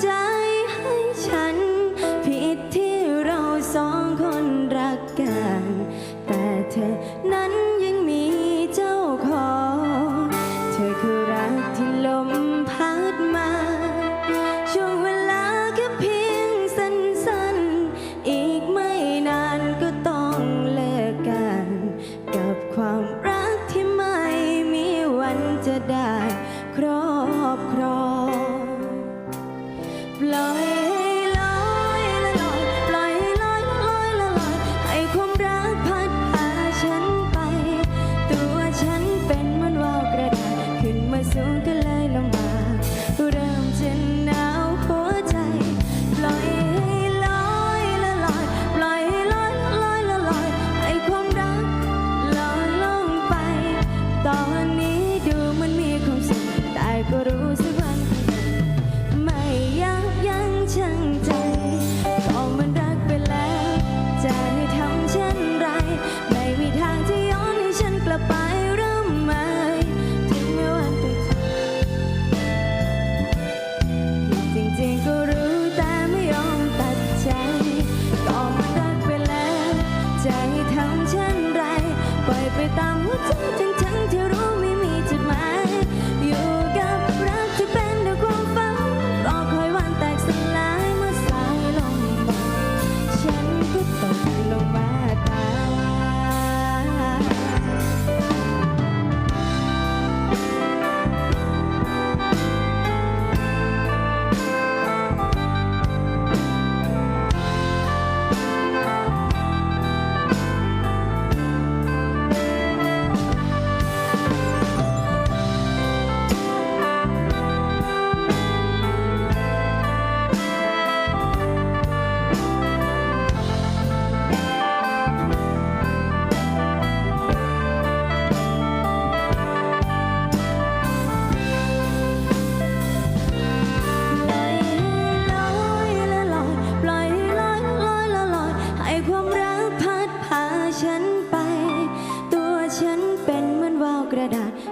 ใจให้ฉัน ผิดที่เราสองคนรักกัน แต่เธอนั้น love.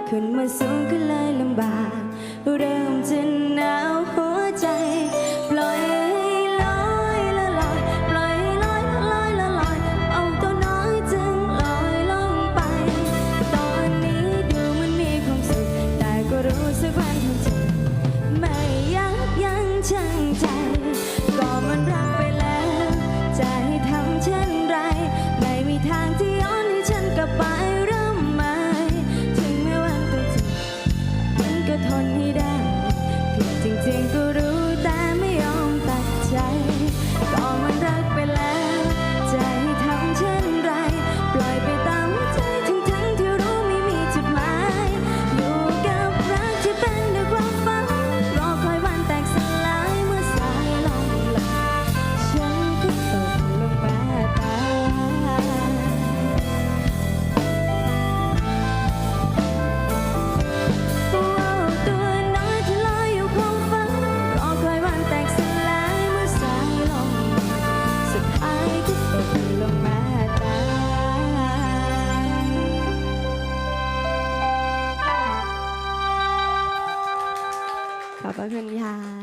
ขึ้นมาสูงก็เลยลำบาก เริ่มจะหนาวหัวใจ ปล่อยให้ลอยละลอยปล่อยลอยละลอยละลอยเอาตัวน้อยจึงลอยลงไป ตอนนี้ดูมันมีความสุขแต่ก็รู้สึกว่ามันที่ไม่ยักยั้งชั่งใจ ก็มันรัก พระคุณค่ะ